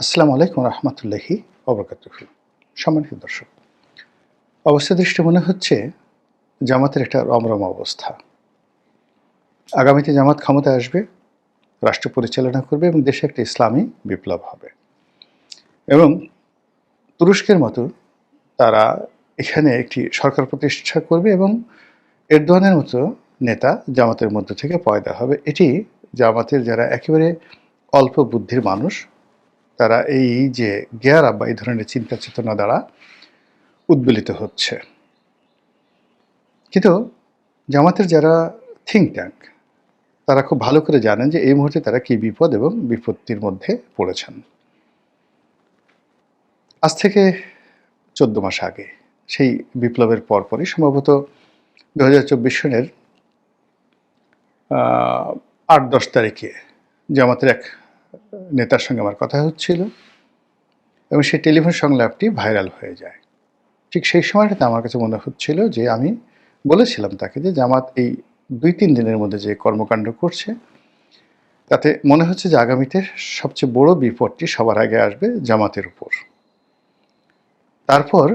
আসসালামু আলাইকুম রহমতুল্লাহি অবরকাতুহ সম্মানিত দর্শক, অবস্থা দৃষ্টি মনে হচ্ছে জামাতের একটা রমরম অবস্থা। আগামীতে জামাত ক্ষমতায় আসবে, রাষ্ট্র পরিচালনা করবে এবং দেশে একটা ইসলামী বিপ্লব হবে। এবং তুরস্কের মতো তারা এখানে একটি সরকার প্রতিষ্ঠা করবে এবং এরদোয়ানের মতো নেতা জামাতের মধ্য থেকে পয়দা হবে। এটি জামাতের যারা একেবারে অল্প বুদ্ধির মানুষ তারা এই যে জ্ঞার বা এই ধরনের চিন্তা চেতনা দ্বারা উদ্বেলিত হচ্ছে। কিন্তু জামাতের যারা থিঙ্ক ট্যাঙ্ক তারা খুব ভালো করে জানেন যে এই মুহূর্তে তারা কি বিপদ এবং বিপত্তির মধ্যে পড়েছেন। আজ থেকে চোদ্দ মাস আগে, সেই বিপ্লবের পরপরই সম্ভবত দু হাজার চব্বিশ সনের আট দশ তারিখে জামাতের এক নেতার সঙ্গে আমার কথা হচ্ছিল এবং সেই টেলিফোন সংলাপটি ভাইরাল হয়ে যায়। ঠিক সেই সময়টাতে আমার কাছে মনে হচ্ছিল যে আমি বলেছিলাম তাকে যে জামাত এই দুই তিন দিনের মধ্যে যে কর্মকাণ্ড করছে, তাতে মনে হচ্ছে যে আগামীতে সবচেয়ে বড় বিপদটি সবার আগে আসবে জামাতের উপর। তারপর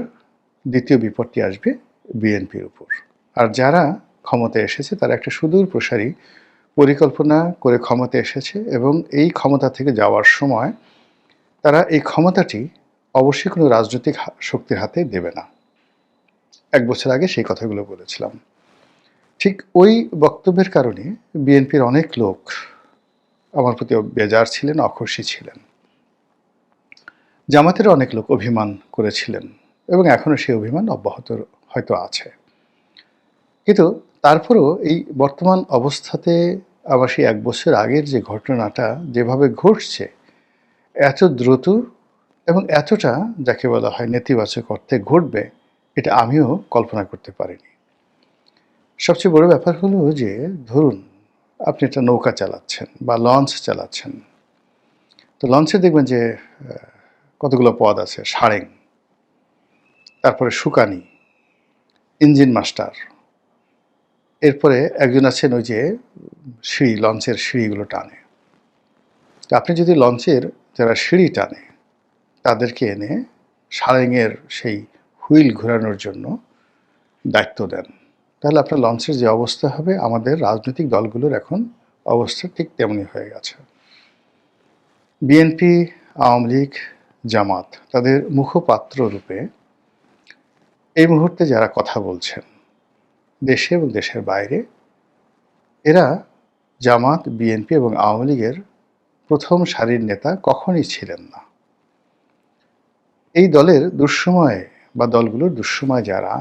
দ্বিতীয় বিপদটি আসবে বিএনপির উপর। আর যারা ক্ষমতায় এসেছে তারা একটা সুদূর প্রসারী পরিকল্পনা করে ক্ষমতা এসেছে এবং এই ক্ষমতা থেকে যাওয়ার সময় তারা এই ক্ষমতাটি অবশ্যই কোনো রাজনৈতিক শক্তির হাতে দেবে না। এক বছর আগে সেই কথাগুলো বলেছিলাম। ঠিক ওই বক্তব্যের কারণে বিএনপির অনেক লোক আমার প্রতি বেজার ছিলেন, অখুশি ছিলেন। জামাতের অনেক লোক অভিমান করেছিলেন এবং এখনও সেই অভিমান অব্যাহত হয়তো আছে। কিন্তু তারপরেও এই বর্তমান অবস্থাতে আবার সেই এক বছর আগের যে ঘটনাটা যেভাবে ঘটছে, এত দ্রুত এবং এতটা যাকে বলা হয় নেতিবাচক অর্থে ঘটবে, এটা আমিও কল্পনা করতে পারিনি। সবচেয়ে বড় ব্যাপার হলো যে, ধরুন আপনি একটা নৌকা চালাচ্ছেন বা লঞ্চ চালাচ্ছেন। তো লঞ্চে দেখবেন যে কতগুলো পদ আছে, সারেং, তারপরে সুকানি, ইঞ্জিন মাস্টার এরপরে একজন আছেন ওই যে সিঁড়ি, লঞ্চের সিঁড়িগুলো টানে। আপনি যদি লঞ্চের যারা সিঁড়ি টানে, তাদেরকে এনে সারেঙের সেই হুইল ঘোরানোর জন্য দায়িত্ব দেন। তাহলে আপনার লঞ্চের যে অবস্থা হবে, আমাদের রাজনৈতিক দলগুলোর এখন অবস্থা ঠিক তেমনি হয়ে গেছে। বিএনপি, আওয়ামী লীগ, জামাত, তাদের মুখপাত্র রূপে এই মুহূর্তে যারা কথা বলছেন দেশে এবং দেশের বাইরে, এরা জামাত, বিএনপি এবং আওয়ামী লীগের প্রথম সারির নেতা কখনই ছিলেন না। এই দলের দুঃসময়ে বা দলগুলোর দুঃসময় যারা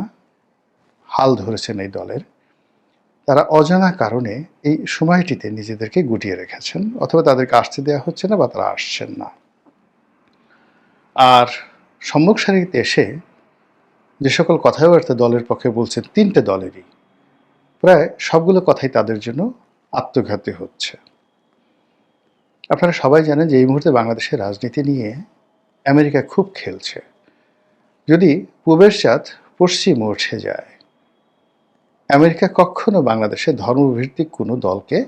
হাল ধরেছেন এই দলের, তারা অজানা কারণে এই সময়টিতে নিজেদেরকে গুটিয়ে রেখেছেন অথবা তাদেরকে আসতে দেওয়া হচ্ছে না বা তারা আসছেন না। আর সম্মুখ সারিতে এসে যে সকল কথাবার্তা দলের পক্ষে বলছেন, তিনটে দলেরই। প্রায় সবগুলো কথাই তাদের জন্য আত্মঘাতী হচ্ছে। আপনারা সবাই জানেন যে এই মুহূর্তে বাংলাদেশের রাজনীতি নিয়ে আমেরিকা খুব খেলছে। যদি পূবের চাঁদ পশ্চিমে উঠে যায়, আমেরিকা কখনো বাংলাদেশে ধর্মভিত্তিক কোনো দলকে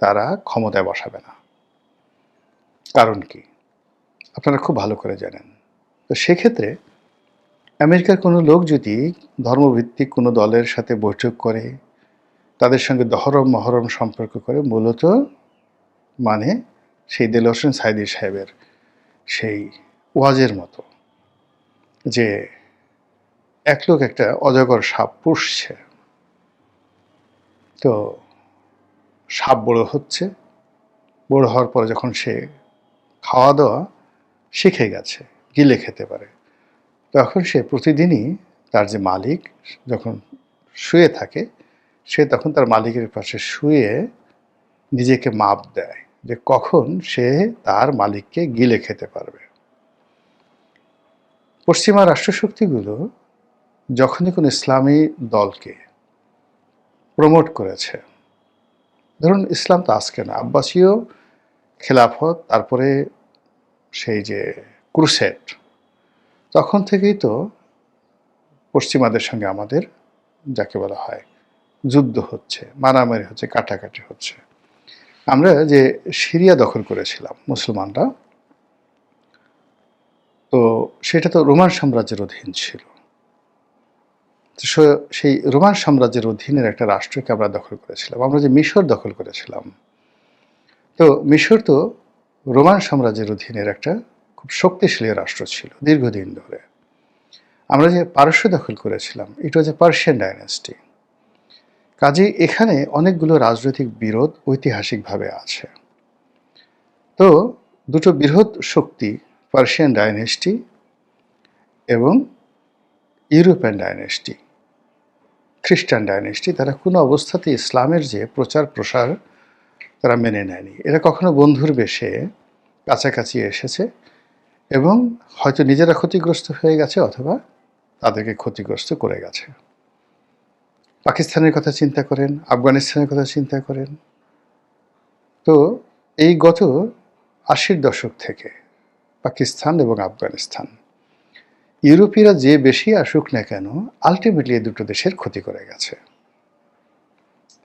তারা ক্ষমতায় বসাবে না। কারণ কি? আপনারা খুব ভালো করে জানেন। তো সেক্ষেত্রে আমেরিকার কোনো লোক যদি ধর্মভিত্তিক কোনো দলের সাথে বৈঠক করে, তাদের সঙ্গে দহরম মহরম সম্পর্ক করে, মূলত মানে সেই দেল হোসেন সাইদি সাহেবের সেই ওয়াজের মতো যে এক লোক একটা অজগর সাপ পুষছে। তো সাপ বড় হচ্ছে, বড় হওয়ার পরে যখন সে খাওয়া দাওয়া শিখে গেছে, গিলে খেতে পারে। তখন সে প্রতিদিনই তার যে মালিক যখন শুয়ে থাকে, সে তখন তার মালিকের পাশে শুয়ে নিজেকে মাপ দেয় যে কখন সে তার মালিককে গিলে খেতে পারবে। পশ্চিমা রাষ্ট্রশক্তিগুলো যখনই কোনো ইসলামী দলকে প্রমোট করেছে, ধরুন ইসলাম তো আজকে না, আব্বাসীয় খেলাফত, তারপরে সেই যে ক্রুসেট তখন থেকেই তো পশ্চিমাদের সঙ্গে আমাদের যাকে বলা হয় যুদ্ধ হচ্ছে, মারামারি হচ্ছে, কাটাকাটি হচ্ছে। আমরা যে সিরিয়া দখল করেছিলাম, মুসলমানরা, তো সেটা তো রোমান সাম্রাজ্যের অধীন ছিল। সেই রোমান সাম্রাজ্যের অধীনের একটা রাষ্ট্রকে আমরা দখল করেছিলাম, আমরা যে মিশর দখল করেছিলাম। তো মিশর তো রোমান সাম্রাজ্যের অধীনের একটা খুব শক্তিশালী রাষ্ট্র ছিল দীর্ঘদিন ধরে। আমরা যে পারস্য দখল করেছিলাম ইট ওয়াজ এ পার্সিয়ান ডাইনাস্টি কাজে এখানে অনেকগুলো রাজনৈতিক বিরোধ ঐতিহাসিকভাবে আছে। তো দুটো বৃহৎ শক্তি পার্সিয়ান ডাইনেস্টি এবং ইউরোপিয়ান ডাইনেস্টি খ্রিস্টান ডাইনেস্টি তারা কোনো অবস্থাতে ইসলামের যে প্রচার প্রসার তারা মেনে নেয়নি। এরা কখনো বন্ধুর বেশে কাছাকাছি এসেছে। এবং হয়তো নিজেরা ক্ষতিগ্রস্ত হয়ে গেছে অথবা তাদেরকে ক্ষতিগ্রস্ত করে গেছে। পাকিস্তানের কথা চিন্তা করেন, আফগানিস্তানের কথা চিন্তা করেন। তো এই গত আশির দশক থেকে পাকিস্তান এবং আফগানিস্তান ইউরোপীয়রা যে বেশি আসুক না কেন আলটিমেটলি এই দুটো দেশের ক্ষতি করে গেছে।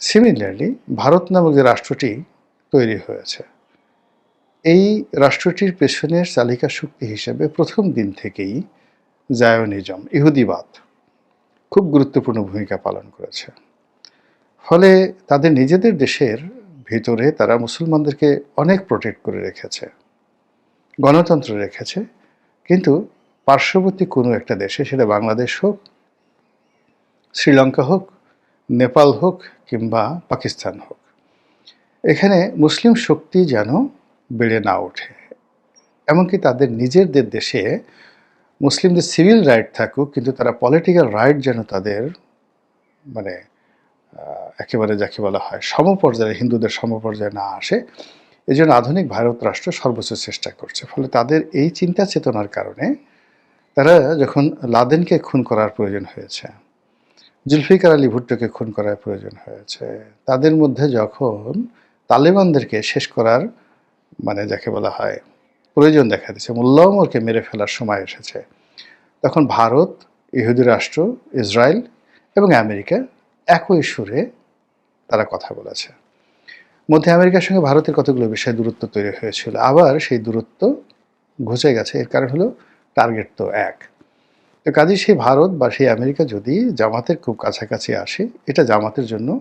সিমিলারলি ভারত নামক যে রাষ্ট্রটি তৈরি হয়েছে এই রাষ্ট্রটির পেছনের চালিকা শক্তি হিসেবে প্রথম দিন থেকেই জায়নিজম, ইহুদিবাদ খুব গুরুত্বপূর্ণ ভূমিকা পালন করেছে। ফলে তাদের নিজেদের দেশের ভিতরে তারা মুসলমানদেরকে অনেক প্রোটেক্ট করে রেখেছে, গণতন্ত্র রেখেছে, কিন্তু পার্শ্ববর্তী কোনো একটা দেশে, সেটা বাংলাদেশ হোক, শ্রীলঙ্কা হোক, নেপাল হোক কিংবা পাকিস্তান হোক, এখানে মুসলিম শক্তি যেন বেড়ে না ওঠে। এমনকি তাদের নিজেদের দেশে মুসলিমদের সিভিল রাইট থাকুক, কিন্তু তারা পলিটিক্যাল রাইট যেন তাদের মানে একেবারে যাকে বলা হয় সমপর্যায়ে, হিন্দুদের সমপর্যায়ে না আসে এই জন্য আধুনিক ভারত রাষ্ট্র সর্বোচ্চ চেষ্টা করছে। ফলে তাদের এই চিন্তা চেতনার কারণে তারা যখন লাদেনকে খুন করার প্রয়োজন হয়েছে, জুলফিকার আলী ভুট্টোকে খুন করার প্রয়োজন হয়েছে, তাদের মধ্যে যখন তালেবানদেরকে শেষ করার মানে যাকে বলা হয় প্রয়োজন দেখা দিচ্ছে মোল্লা ওমরকে মেরে ফেলার সময় এসেছে। তখন ভারত, ইহুদি রাষ্ট্র, ইসরায়েল এবং আমেরিকা একই সুরে তারা কথা বলেছে। মধ্যে আমেরিকার সঙ্গে ভারতের কতগুলো বিষয়ে দূরত্ব তৈরি হয়েছিল? আবার সেই দূরত্ব ঘুচে গেছে, এর কারণ হলো টার্গেট তো এক। তো কাজেই সেই ভারত বা সেই আমেরিকা যদি জামাতের খুব কাছাকাছি আসে, এটা জামাতের জন্য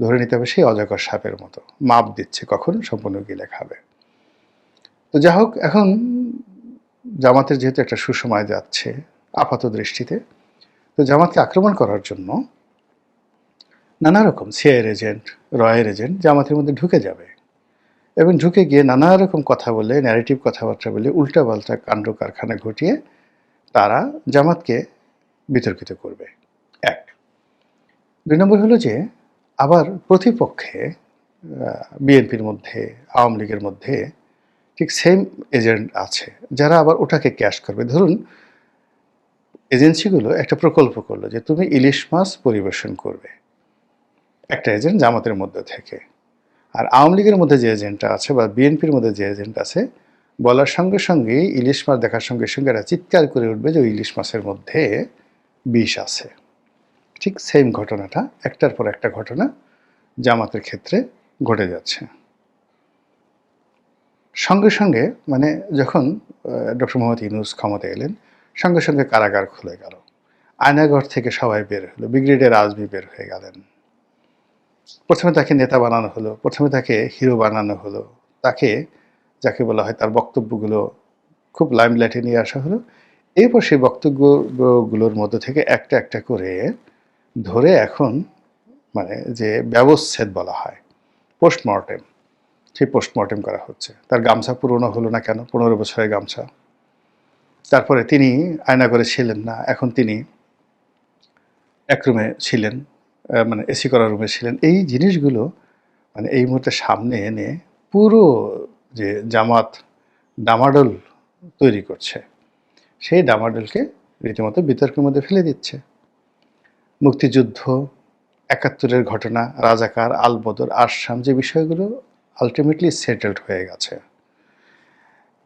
ধরে নিতে হবে সেই অজগর সাপের মতো। মাপ দিচ্ছে কখন, সম্পূর্ণ গিলে খাবে। তো যা হোক, এখন জামাতের যেহেতু একটা সুসময় যাচ্ছে আপাত দৃষ্টিতে, তো জামাতকে আক্রমণ করার জন্য নানা রকম সিআইয়ের এজেন্ট রয়ের এজেন্ট জামাতের মধ্যে ঢুকে যাবে। এবং ঢুকে গিয়ে নানা রকম কথা বলে ন্যারেটিভ কথাবার্তা বলে, উল্টাপাল্টা কাণ্ড কারখানা ঘটিয়ে তারা জামাতকে বিতর্কিত করবে। এক। দুই নম্বর হলো যে আবার প্রতিপক্ষে বিএনপির মধ্যে, আওয়ামী লীগের মধ্যে ঠিক সেম এজেন্ট আছে। যারা আবার ওটাকে ক্যাশ করবে। ধরুন এজেন্সিগুলো একটা প্রকল্প করল যে তুমি ইলিশ মাছ পরিবেশন করবে। একটা এজেন্ট জামাতের মধ্যে থেকে। আর আওয়ামী লীগের মধ্যে যে এজেন্টটা আছে বা বিএনপির মধ্যে যে এজেন্ট আছে, বলার সঙ্গে সঙ্গেই ইলিশ মাছ দেখার সঙ্গে সঙ্গে এরা চিৎকার করে উঠবে যে ইলিশ মাছের মধ্যে বিষ আছে। ঠিক সেম ঘটনাটা, একটার পর একটা ঘটনা জামাতের ক্ষেত্রে ঘটে যাচ্ছে। সঙ্গে সঙ্গে মানে যখন ডক্টর মোহাম্মদ ইউনুস ক্ষমতা এলেন, সঙ্গে সঙ্গে কারাগার খুলে গেল। আয়নাঘর থেকে সবাই বের হলো ব্রিগেডিয়ার আজমি বের হয়ে গেলেন। প্রথমে তাকে নেতা বানানো হলো, প্রথমে তাকে হিরো বানানো হলো, তাকে যাকে বলা হয় তার বক্তব্যগুলো খুব লাইমলাইটে নিয়ে আসা হলো। এরপর সেই বক্তব্যগুলোর মধ্যে থেকে একটা একটা করে ধরে এখন মানে যে ব্যবচ্ছেদ বলা হয় পোস্টমর্টেম সেই পোস্টমর্টেম করা হচ্ছে। তার গামছা পুরনো হলো না কেন? পনেরো বছরের গামছা। তারপরে তিনি আয়না করে ছিলেন না, এখন তিনি এক রুমে ছিলেন মানে এসি করা রুমে ছিলেন। এই জিনিসগুলো মানে এই মুহূর্তে সামনে এনে পুরো যে জামাত ডামাডোল তৈরি করছে, সেই ডামাডোলকে রীতিমতো বিতর্কের মধ্যে ফেলে দিচ্ছে। মুক্তিযুদ্ধ, একাত্তরের ঘটনা, রাজাকার, আলবদর, আসাম, যে বিষয়গুলো আলটিমেটলি সেটেলড হয়ে গেছে।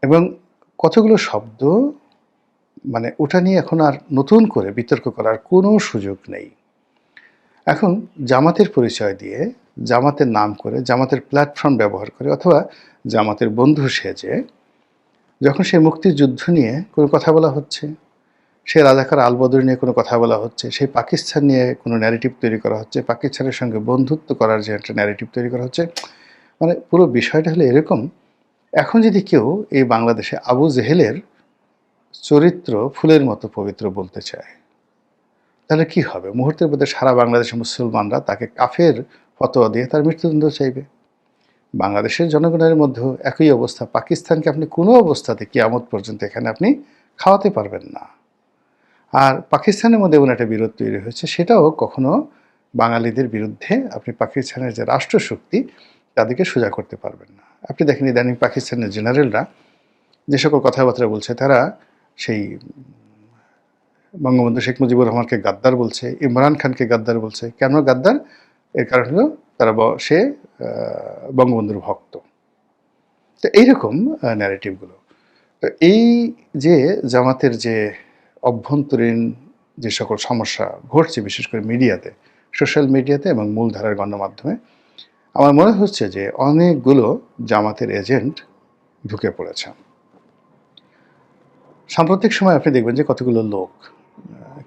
এবং কতগুলো শব্দ মানে ওটা নিয়ে এখন আর নতুন করে বিতর্ক করার কোনো সুযোগ নেই। এখন জামাতের পরিচয় দিয়ে, জামাতের নাম করে, জামাতের প্ল্যাটফর্ম ব্যবহার করে, অথবা জামাতের বন্ধু সেজে, যখন সেই মুক্তিযুদ্ধ নিয়ে কোনো কথা বলা হচ্ছে সে রাজাকার আলবদর নিয়ে কোনো কথা বলা হচ্ছে সেই পাকিস্তান নিয়ে কোনো ন্যারেটিভ তৈরি করা হচ্ছে, পাকিস্তানের সঙ্গে বন্ধুত্ব করার যে একটা ন্যারেটিভ তৈরি করা হচ্ছে মানে পুরো বিষয়টা হলো এরকম। এখন যদি কেউ এই বাংলাদেশে আবু জেহেলের চরিত্র ফুলের মতো পবিত্র বলতে চায়, তাহলে কি হবে? মুহূর্তের মধ্যে সারা বাংলাদেশের মুসলমানরা তাকে কাফের ফতোয়া দিয়ে তার মৃত্যুদণ্ড চাইবে। বাংলাদেশের জনগণের মধ্যেও একই অবস্থা। পাকিস্তানকে আপনি কোনো অবস্থাতে কিয়ামত পর্যন্ত এখানে আপনি খাওয়াতে পারবেন না। আর পাকিস্তানের মধ্যে এমন একটা বিরোধ তৈরি হয়েছে, সেটাও কখনো বাঙালিদের বিরুদ্ধে আপনি পাকিস্তানের যে রাষ্ট্রশক্তি, তাদেরকে সোজা করতে পারবেন না। আপনি দেখেন ইদানিং পাকিস্তানের জেনারেলরা যে সকল কথাবার্তা বলছে, তারা সেই বঙ্গবন্ধু শেখ মুজিবুর রহমানকে গাদ্দার বলছে, ইমরান খানকে গাদ্দার বলছে। কেন গাদ্দার? এর কারণ হলো তারা সে বঙ্গবন্ধুর ভক্ত। তো এইরকম ন্যারেটিভগুলো তো এই যে জামাতের যে অভ্যন্তরীণ যে সকল সমস্যা ঘটছে, বিশেষ করে মিডিয়াতে, সোশ্যাল মিডিয়াতে এবং মূলধারার গণমাধ্যমে, আমার মনে হচ্ছে যে অনেকগুলো জামাতের এজেন্ট ঢুকে পড়েছে। সাম্প্রতিক সময় আপনি দেখবেন যে কতগুলো লোক,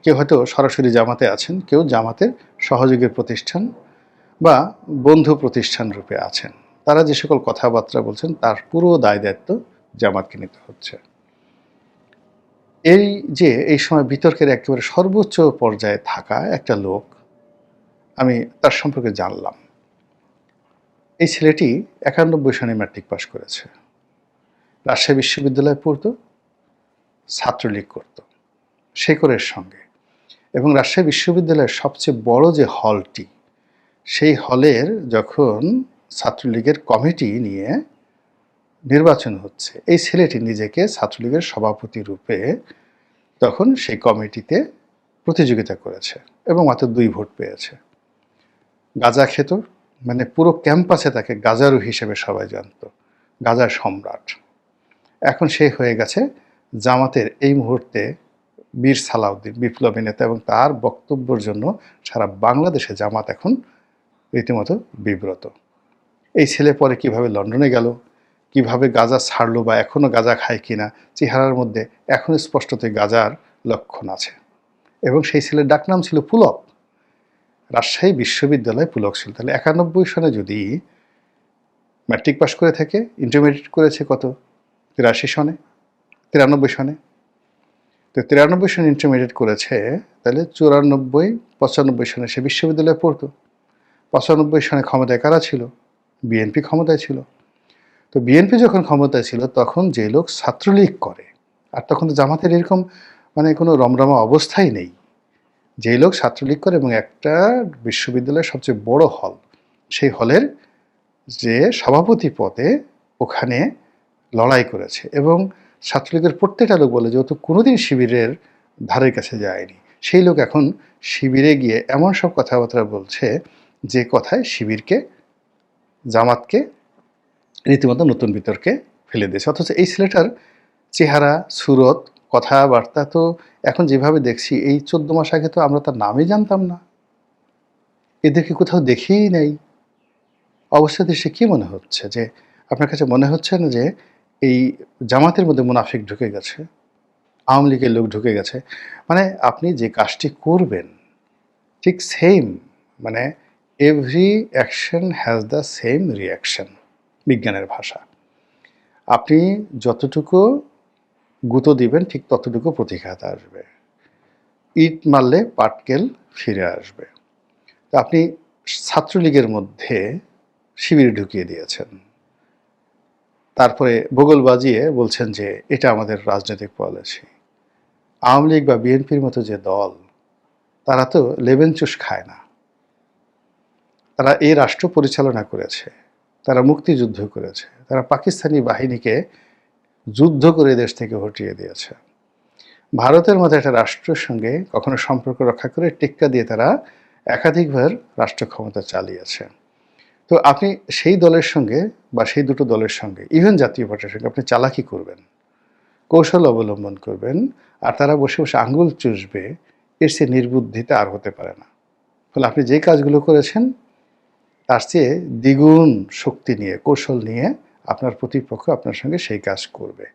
কেউ হয়তো সরাসরি জামাতে আছেন, কেউ জামাতের সহযোগীর প্রতিষ্ঠান বা বন্ধু প্রতিষ্ঠান রূপে আছেন। তারা যে সকল কথাবার্তা বলছেন, তার পুরো দায় দায়িত্ব জামাতকে নিতে হচ্ছে। এই যে, এই সময় বিতর্কের একেবারে সর্বোচ্চ পর্যায়ে থাকা একটা লোক, আমি তার সম্পর্কে জানলাম। এই ছেলেটি একানব্বই সনে ম্যাট্রিক পাশ করেছে। রাজশাহী বিশ্ববিদ্যালয়ে পড়তো, ছাত্রলীগ করত শেকরের সঙ্গে। এবং রাজশাহী বিশ্ববিদ্যালয়ের সবচেয়ে বড় যে হলটি, সেই হলের যখন ছাত্রলীগের কমিটি নিয়ে নির্বাচন হচ্ছে। এই ছেলেটি নিজেকে ছাত্রলীগের সভাপতি রূপে তখন সেই কমিটিতে প্রতিযোগিতা করেছে এবং মাত্র দুই ভোট পেয়েছে। গাজা খেত মানে পুরো ক্যাম্পাসে তাকে গাজারু হিসেবে সবাই জানত গাজার সম্রাট। এখন সে হয়ে গেছে জামাতের এই মুহূর্তে বীর সালাউদ্দিন, বিপ্লবী নেতা এবং তার বক্তব্যের জন্য সারা বাংলাদেশে জামাত এখন রীতিমতো বিব্রত। এই ছেলে পরে কীভাবে লন্ডনে গেল? কীভাবে গাজা ছাড়লো বা এখনও গাজা খায় কিনা চেহারার মধ্যে এখনও স্পষ্টতই গাজার লক্ষণ আছে। এবং সেই ছেলের ডাকনাম ছিল পুলক। রাজশাহী বিশ্ববিদ্যালয় পুলক ছিল। তাহলে একানব্বই সনে যদি ম্যাট্রিক পাশ করে থাকে ইন্টারমিডিয়েট করেছে কত? তিরাশি সনে? তিরানব্বই সনে? তো তিরানব্বই সনে ইন্টারমিডিয়েট করেছে, তাহলে চুরানব্বই, পঁচানব্বই সনে সে বিশ্ববিদ্যালয়ে পড়তো। পঁচানব্বই সনে ক্ষমতায় কারা ছিল? বিএনপি ক্ষমতায় ছিল। তো বিএনপি যখন ক্ষমতায় ছিল, তখন যে লোক ছাত্রলীগ করে, আর তখন তো জামাতের এরকম মানে কোনো রমরমা অবস্থাই নেই। যেই লোক ছাত্রলীগ করে এবং একটা বিশ্ববিদ্যালয়ের সবচেয়ে বড় হল, সেই হলের যে সভাপতি পদে ওখানে লড়াই করেছে এবং ছাত্রলীগের প্রত্যেকটা লোক বলে যেহেতু কোনোদিন শিবিরের ধারের কাছে যায়নি। সেই লোক এখন শিবিরে গিয়ে এমন সব কথাবার্তা বলছে যে কথায় শিবিরকে, জামাতকে রীতিমতো নতুন বিতর্কে ফেলে দিয়েছে। অথচ এই ছেলেটার চেহারা, সুরত, কথাবার্তা তো এখন যেভাবে দেখছি, এই চোদ্দ মাস আগে তো আমরা তার নামই জানতাম না। এদেরকে কোথাও দেখেই নেই। অবস্থা দেশে কী মনে হচ্ছে যে, আপনার কাছে মনে হচ্ছে না যে, এই জামাতের মধ্যে মুনাফিক ঢুকে গেছে? আওয়ামী লীগের লোক ঢুকে গেছে। মানে আপনি যে কাজটি করবেন, ঠিক সেম মানে every action has the same reaction বিজ্ঞানের ভাষা। আপনি যতটুকু গুঁতো দিবেন, ঠিক ততটুকু প্রতিঘাত আসবে। ইট মারলে পাটকেল ফিরে আসবে। আপনি ছাত্রলীগের মধ্যে শিবির ঢুকিয়ে দিয়েছেন। তারপরে বগল বাজিয়ে বলছেন যে, এটা আমাদের রাজনৈতিক পলিসি। আওয়ামী লীগ বা বিএনপির মতো যে দল, তারা তো লেবেন চুষ খায় না। তারা এই রাষ্ট্র পরিচালনা করেছে। তারা মুক্তিযুদ্ধ করেছে। তারা পাকিস্তানি বাহিনীকে যুদ্ধ করে দেশ থেকে হটিয়ে দিয়েছে। ভারতের মতো একটা রাষ্ট্রের সঙ্গে কখনো সম্পর্ক রক্ষা করে টেক্কা দিয়ে তারা একাধিকবার রাষ্ট্র ক্ষমতা চালিয়েছে। তো আপনি সেই দলের সঙ্গে বা সেই দুটো দলের সঙ্গে ইভেন জাতীয় পার্টির সঙ্গে আপনি চালাকি করবেন, কৌশল অবলম্বন করবেন, আর তারা বসে বসে আঙ্গুল চুষবে, এর সে নির্বুদ্ধিতা আর হতে পারে না। ফলে আপনি যে কাজগুলো করেছেন তার চেয়ে দ্বিগুণ শক্তি নিয়ে, কৌশল নিয়ে আপনার প্রতিপক্ষ আপনার সঙ্গে সেই কাজ করবে।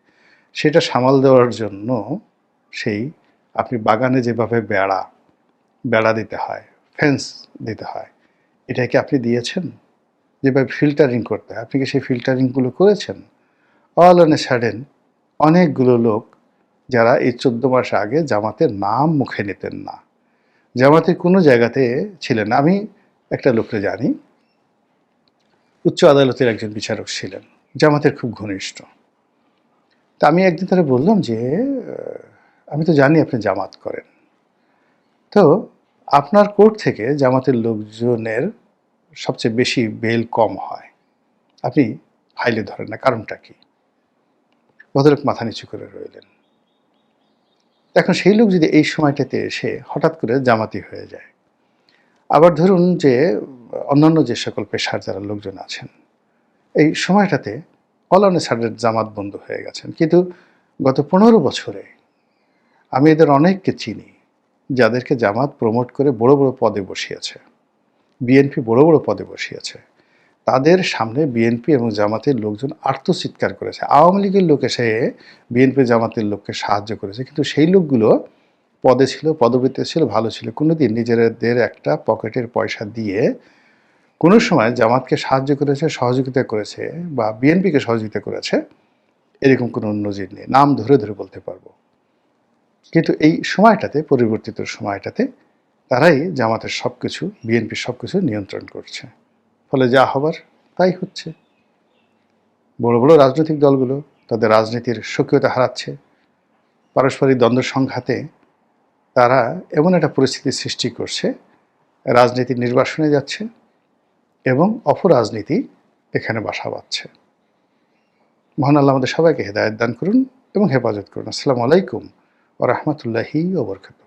সেটা সামাল দেওয়ার জন্য সেই আপনি বাগানে যেভাবে বেড়া বেড়া দিতে হয় ফেন্স দিতে হয়, এটা কি আপনি দিয়েছেন? যেভাবে ফিল্টারিং করতে হয়, আপনি কি সেই ফিল্টারিংগুলো করেছেন? অল অন এ সাডেন অনেকগুলো লোক যারা এই চোদ্দ মাস আগে জামাতের নাম মুখে নিতেন না জামাতের কোনো জায়গাতে ছিলেন আমি একটা লোককে জানি উচ্চ আদালতের একজন বিচারক ছিলেন, জামাতের খুব ঘনিষ্ঠ। তা আমি একদিন তারা বললাম যে আমি তো জানি আপনি জামাত করেন। তো আপনার কোর্ট থেকে জামাতের লোকজনের সবচেয়ে বেশি বেল কম হয়। আপনি ফাইলে ধরেন না, কারণটা কি? ভদ্রলোক মাথা নিচু করে রইলেন। এখন সেই লোক যদি এই সময়টাতে এসে হঠাৎ করে জামাতি হয়ে যায় আবার ধরুন যে অন্যান্য যে সকল পেশার যারা লোকজন আছেন, এই সময়টাতে অলানে সারের জামাত বন্ধ হয়ে গেছেন। কিন্তু গত পনেরো বছরে আমি এদের অনেককে চিনি, যাদেরকে জামাত প্রমোট করে বড় বড় পদে বসিয়েছে। বিএনপি বড় বড় পদে বসিয়েছে। তাদের সামনে বিএনপি এবং জামাতের লোকজন আর্তচিৎকার করেছে। আওয়ামী লীগের লোক এসে বিএনপি জামাতের লোককে সাহায্য করেছে। কিন্তু সেই লোকগুলো পদে ছিল পদবিতে ছিল, ভালো ছিল। কোনো দিন নিজেদের একটা পকেটের পয়সা দিয়ে কোনো সময় জামাতকে সাহায্য করেছে, সহযোগিতা করেছে বা বিএনপিকে সহযোগিতা করেছে, এরকম কোনো নজির নেই। নাম ধরে ধরে বলতে পারব। কিন্তু এই সময়টাতে, পরিবর্তিত সময়টাতে তারাই জামাতের সব কিছু বিএনপির সব কিছু নিয়ন্ত্রণ করছে। ফলে যা হবার, তাই হচ্ছে। বড় বড় রাজনৈতিক দলগুলো তাদের রাজনীতির সক্রিয়তা হারাচ্ছে। পারস্পরিক দ্বন্দ্ব সংঘাতে তারা এমন একটা পরিস্থিতি সৃষ্টি করছে, রাজনীতি নির্বাসনে যাচ্ছে এবং অপরাজনীতি এখানে বাসা বাঁধছে। মহান আল্লাহ আমাদের সবাইকে হেদায়ত দান করুন এবং হেফাজত করুন। আসসালামু আলাইকুম ও রহমতুল্লাহি ওবরকাত